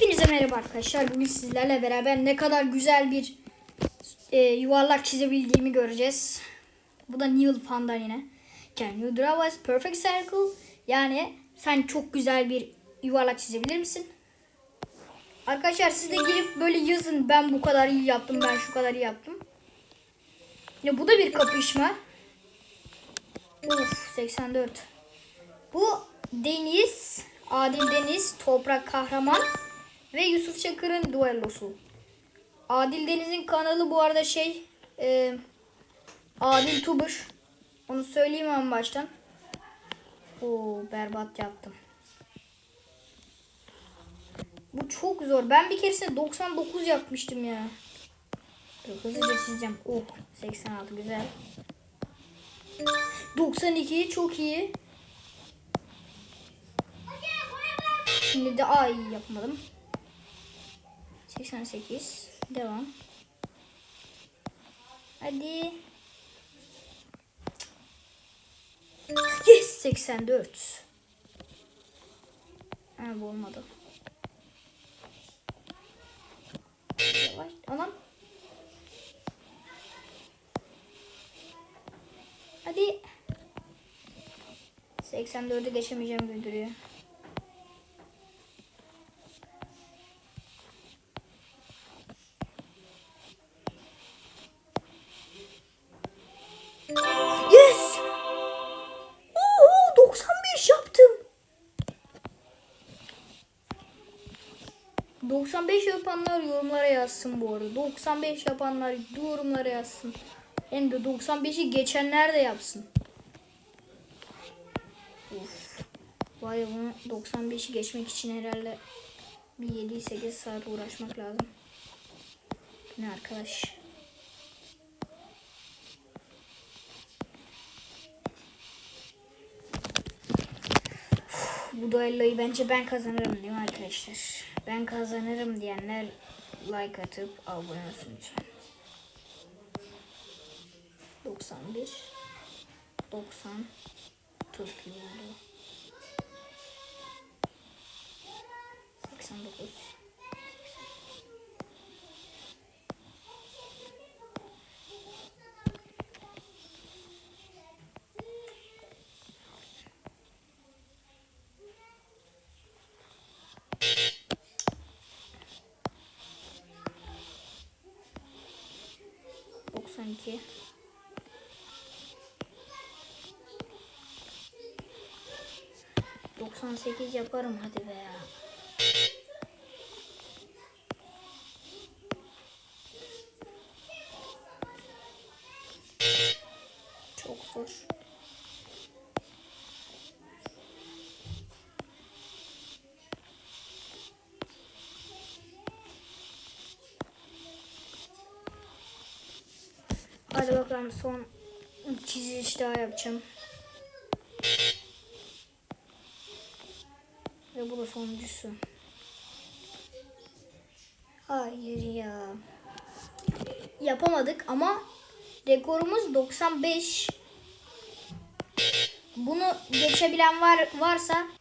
Hepinize merhaba arkadaşlar. Bugün sizlerle beraber ne kadar güzel bir e, yuvarlak çizebildiğimi göreceğiz. Bu da Neil Fan'dan yine. Can you draw us perfect circle? Yani sen çok güzel bir yuvarlak çizebilir misin? Arkadaşlar siz de gelip böyle yazın. Ben bu kadar iyi yaptım. Ben şu kadar iyi yaptım. Ya bu da bir kapışma. Uf 84. Bu Deniz, Adil Deniz, Toprak Kahraman ve Yusuf Çakır'ın duellosu. Adil Deniz'in kanalı bu arada şey e, Adil Tuber. Onu söyleyeyim en baştan. Oo berbat yaptım. Bu çok zor. Ben bir keresinde 99 yapmıştım ya. Hızlıca çizeceğim. Oh 86 güzel. 92 çok iyi. Şimdi de ay yapmadım. 88 devam. Hadi. Yes 84. Ha bu olmadı. Yavaş. Anam. Hadi. 84'ü geçemeyeceğim gibi 95 yapanlar yorumlara yazsın bu arada. 95 yapanlar yorumlara yazsın. Hem de 95'i geçenler de yapsın. Uf. Vay bunu 95'i geçmek için herhalde bir 7-8 saat uğraşmak lazım. Ne arkadaş? Bu duelloyu bence ben kazanırım değil mi arkadaşlar? Ben kazanırım diyenler like atıp abone olsun lütfen. 91 90 Türk yolu 89 sanki. Doksan sekiz yaparım hadi be ya. Çok zor. Bakalım son çiziliş daha yapacağım. Ve bu da sonuncusu. Hayır ya. Yapamadık ama rekorumuz 95. Bunu geçebilen var varsa